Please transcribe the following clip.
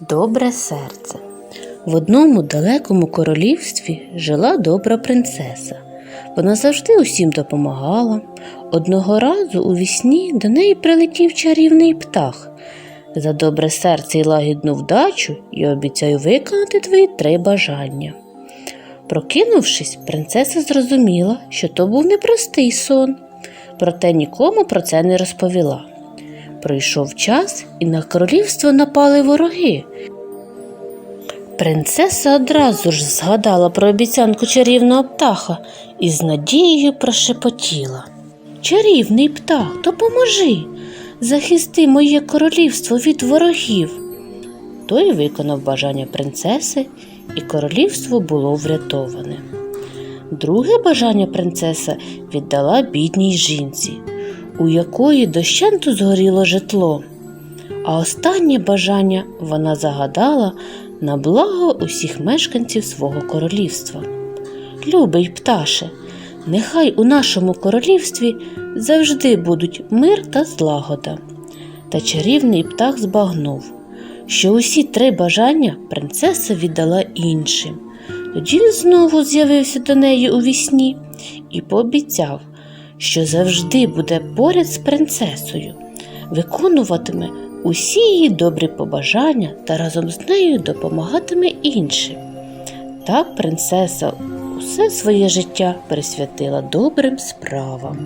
Добре серце. В одному далекому королівстві жила добра принцеса. Вона завжди усім допомагала. Одного разу у вісні до неї прилетів чарівний птах. За добре серце і лагідну вдачу я обіцяю виконати твої три бажання. Прокинувшись, принцеса зрозуміла, що то був непростий сон, проте нікому про це не розповіла. Пройшов час, і на королівство напали вороги. Принцеса одразу ж згадала про обіцянку чарівного птаха і з надією прошепотіла. Чарівний птах, допоможи, захисти моє королівство від ворогів. Той виконав бажання принцеси, і королівство було врятоване. Друге бажання принцеса віддала бідній жінці, у якої дощенту згоріло житло. А останнє бажання вона загадала на благо усіх мешканців свого королівства. Любий пташе, нехай у нашому королівстві завжди будуть мир та злагода. Та чарівний птах збагнув, що усі три бажання принцеса віддала іншим. Тоді він знову з'явився до неї у вісні і пообіцяв, що завжди буде поряд з принцесою, виконуватиме усі її добрі побажання та разом з нею допомагатиме іншим. Так принцеса усе своє життя присвятила добрим справам.